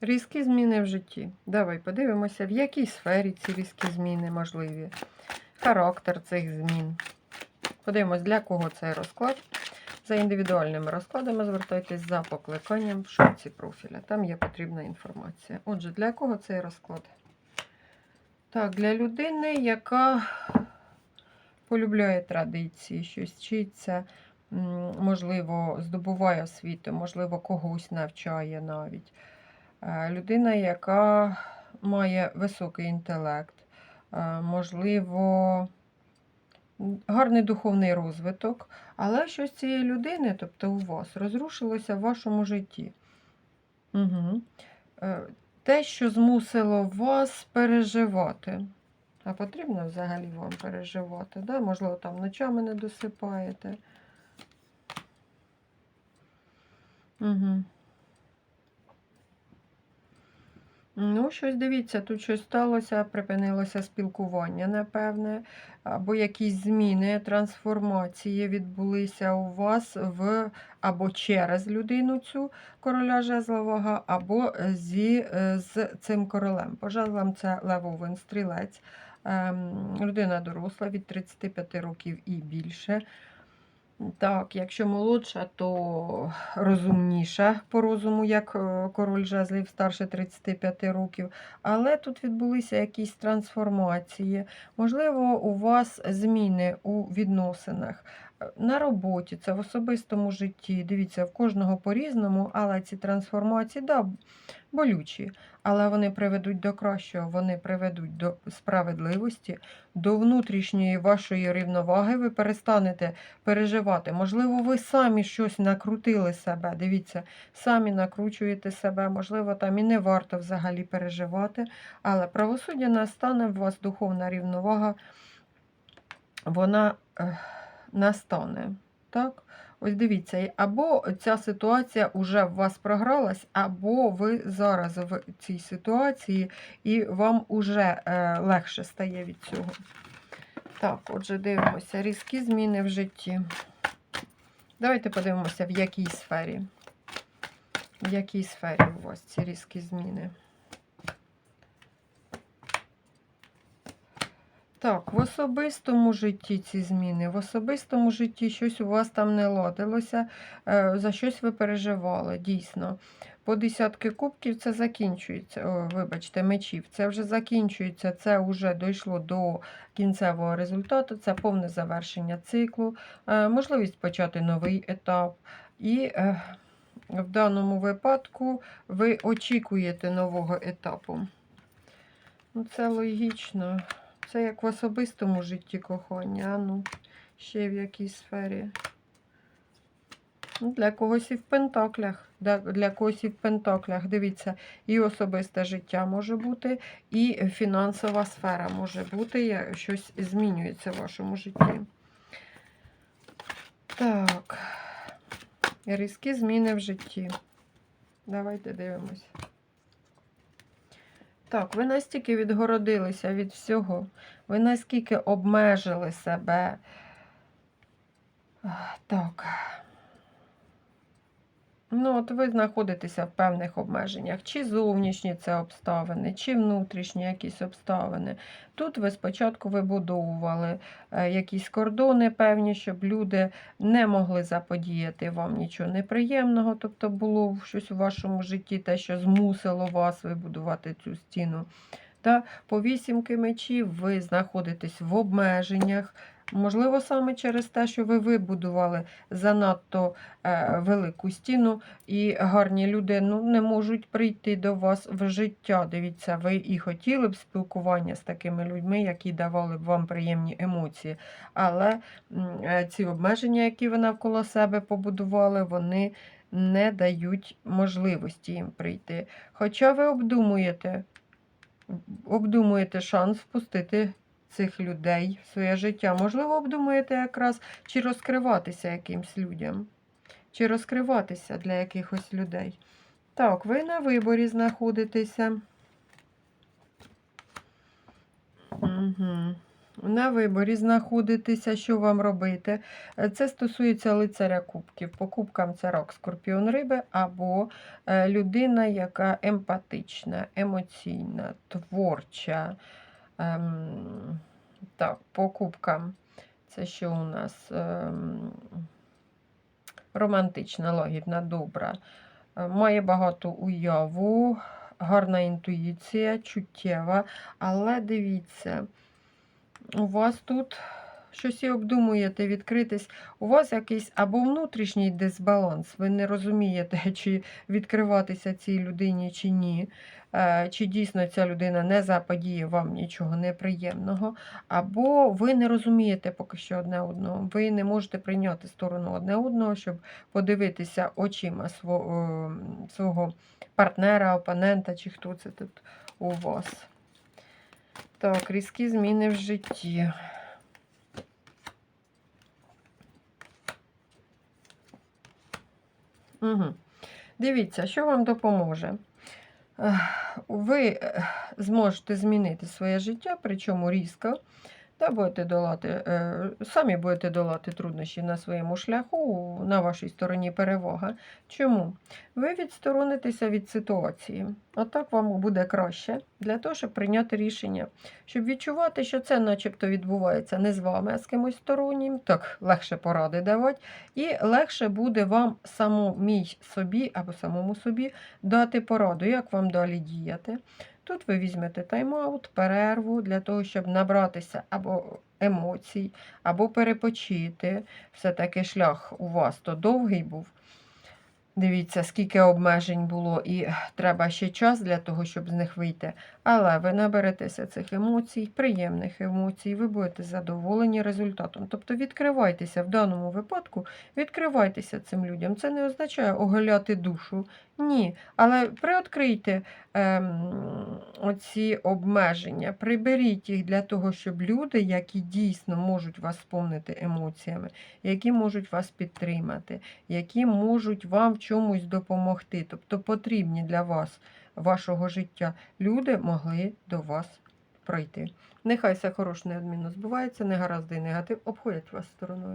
Різкі зміни в житті. Давай подивимося, в якій сфері ці різкі зміни можливі. Характер цих змін. Подивимось, для кого цей розклад. За індивідуальними розкладами звертайтесь за покликанням в шапці профіля. Там є потрібна інформація. Отже, для кого цей розклад? Так, для людини, яка полюбляє традиції, щось вчиться, можливо, здобуває освіту, можливо, когось навчає навіть. Е, Людина, яка має високий інтелект, е, можливо, гарний духовний розвиток, але щось цієї людини, тобто у вас, розрушилося в вашому житті. Угу. Те, що змусило вас переживати. А потрібно взагалі вам переживати? Да? Можливо, там ночами не досипаєте. Угу. Ну, щось дивіться, тут щось сталося, припинилося спілкування, напевне, або якісь зміни, трансформації відбулися у вас в або через людину цю короля жезлового, або зі, е, з цим королем. По жезлам це левовин, стрілець, ем, людина доросла від 35 років і більше. Так, якщо молодша, то розумніша по розуму, як е, король жезлів старше 35 років. Але тут відбулися якісь трансформації. Можливо, у вас зміни у відносинах. Е, На роботі, це в особистому житті. Дивіться, в кожного по-різному, але ці трансформації, да, болючі, але вони приведуть до кращого, вони приведуть до справедливості, до внутрішньої вашої рівноваги. Ви перестанете переживати. Можливо, ви самі щось накрутили себе. Дивіться, самі накручуєте себе, можливо, там і не варто взагалі переживати, але правосуддя настане, у вас духовна рівновага, вона настане. Так? Ось дивіться, або ця ситуація вже в вас програлась, або ви зараз в цій ситуації, і вам уже е, легше стає від цього. Так, отже, дивимося, різкі зміни в житті. Давайте подивимося, в якій сфері. В якій сфері у вас ці різкі зміни. Так, в особистому житті ці зміни. В особистому житті щось у вас там не ладилося, е, за щось ви переживали, дійсно. По десятки кубків це закінчується. О, вибачте, мечів. Це вже закінчується, це вже дійшло до кінцевого результату, це повне завершення циклу, е, можливість почати новий етап. І е, в даному випадку ви очікуєте нового етапу. Ну, Це логічно. Це як в особистому житті кохання, а ну, ще в якій сфері. Ну, Для когось і в пентаклях. Для, для когось і в пентаклях. Дивіться, і особисте життя може бути, і фінансова сфера може бути. Щось змінюється в вашому житті. Так. Різкі зміни в житті. Давайте дивимось. Так, ви настільки відгородилися від всього, ви наскільки обмежили себе. Так. Ну, от ви знаходитеся в певних обмеженнях, чи зовнішні це обставини, чи внутрішні якісь обставини. Тут ви спочатку вибудовували е, якісь кордони певні, щоб люди не могли заподіяти вам нічого неприємного, тобто було щось у вашому житті, те, що змусило вас вибудувати цю стіну. Та по вісімки мечів ви знаходитесь в обмеженнях. Можливо, саме через те, що ви вибудували занадто е, велику стіну, і гарні люди ну, не можуть прийти до вас в життя. Дивіться, ви і хотіли б спілкування з такими людьми, які давали б вам приємні емоції. Але е, ці обмеження, які ви навколо себе побудували, вони не дають можливості їм прийти. Хоча ви обдумуєте, обдумуєте шанс впустити цих людей в своє життя. Можливо, обдумуєте якраз, чи розкриватися якимсь людям, чи розкриватися для якихось людей. Так, ви на виборі знаходитеся. Угу. На виборі знаходитеся, що вам робити. Е, Це стосується лицаря кубків. По кубкам це рак скорпіон риби або е, людина, яка емпатична, емоційна, творча. Ем, так, по кубкам це що у нас? Ем, романтична, лагідна, добра. Е, Має багато уяву, гарна інтуїція, чуттєва. Але дивіться, у вас тут щось і обдумуєте відкритись. У вас якийсь або внутрішній дисбаланс, ви не розумієте, чи відкриватися цій людині, чи ні. Е, Чи дійсно ця людина не заподіє вам нічого неприємного, або ви не розумієте поки що одне одного, ви не можете прийняти сторону одне одного, щоб подивитися очима свого, свого партнера, опонента, чи хто це тут у вас. Так, різкі зміни в житті. Угу. Дивіться, що вам допоможе. Ви зможете змінити своє життя, причому різко. Та будете долати, е, самі будете долати труднощі на своєму шляху, на вашій стороні перевага. Чому? Ви відсторонитеся від ситуації. Отак вам буде краще для того, щоб прийняти рішення, щоб відчувати, що це начебто відбувається не з вами, а з кимось стороннім. Так, легше поради давати. І легше буде вам самомій собі або самому собі дати пораду, як вам далі діяти. Тут ви візьмете тайм-аут, перерву для того, щоб набратися або емоцій, або перепочити. Все-таки шлях у вас то довгий був. Дивіться, скільки обмежень було, і треба ще час для того, щоб з них вийти. Але ви наберетеся цих емоцій, приємних емоцій, ви будете задоволені результатом. Тобто відкривайтеся в даному випадку, відкривайтеся цим людям. Це не означає оголяти душу. Ні. Але приоткрийте ем, оці обмеження, приберіть їх для того, щоб люди, які дійсно можуть вас сповнити емоціями, які можуть вас підтримати, які можуть вам чомусь допомогти, тобто потрібні для вас, вашого життя, люди могли до вас пройти. Нехай все хороше неодмінно збувається, негаразди і негатив обходять вас стороною.